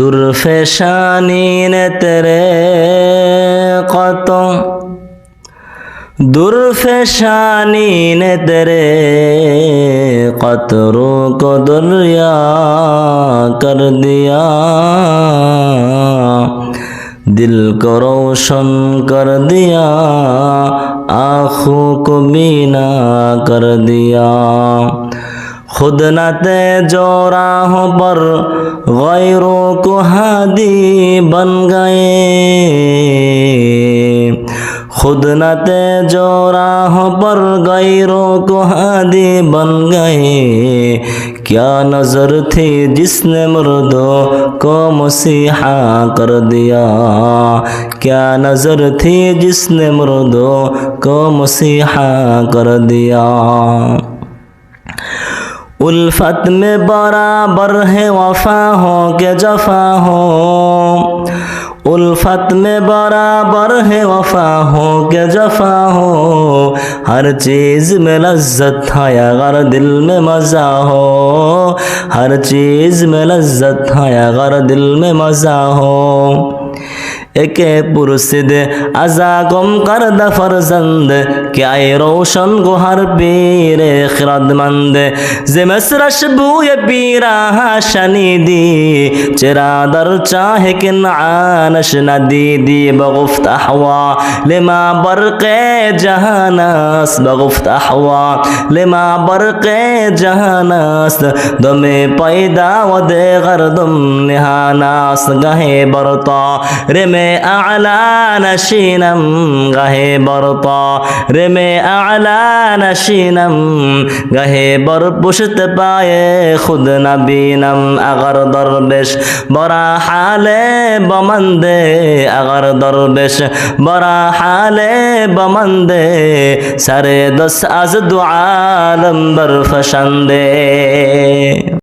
দুর্ফেশানি নে তেরে কত দুর্ফেশানি নে তেরে কতরো को दरिया कर दिया दिल को रोशन कर दिया आँखों को बीना कर दिया खुद न ते जो राहों पर गैरों को हादी बन गए। खुद न ते जो राहों पर गैरों को हादी बन गए। क्या नज़र थी जिसने मुर्दों को मसीहा कर दिया? क्या नज़र थी जिसने मुर्दों को मसीहा कर दिया? उल्फत में बराबर है वफा हो के जफा हो। उल्फत में बराबर है वफा हो के जफा हो। हर चीज़ में लज्जत है अगर दिल में मज़ा हो। हर चीज़ में लज्जत है अगर दिल में मज़ा हो। एके पुरसिद अजा गम कर द फरजंद क्या ये रोशन को हर पीर खिरदमंद जिमसरश बूय पीरा शनी दी चरा दर चाहे कि आनश नदी दी बगुफ्त अहवा लिमा बरक़ जहानस बगुफ्त अहवा लिमा बरक़ जहानस दमे पैदा व दे गर्दम निहानास गहे बरता रे में রেমে আলা নাসিনাম, গাহে বরত রেমে আলা নাসিনাম, গাহে বর পুষত পায়ে খুদ নবীনম, আগর দরবেশ। বরা হালে বমন্দে, আগর দরবেশ। বরা হালে বমন্দে, সারে দস আজ দু আলম বর ফসন্দে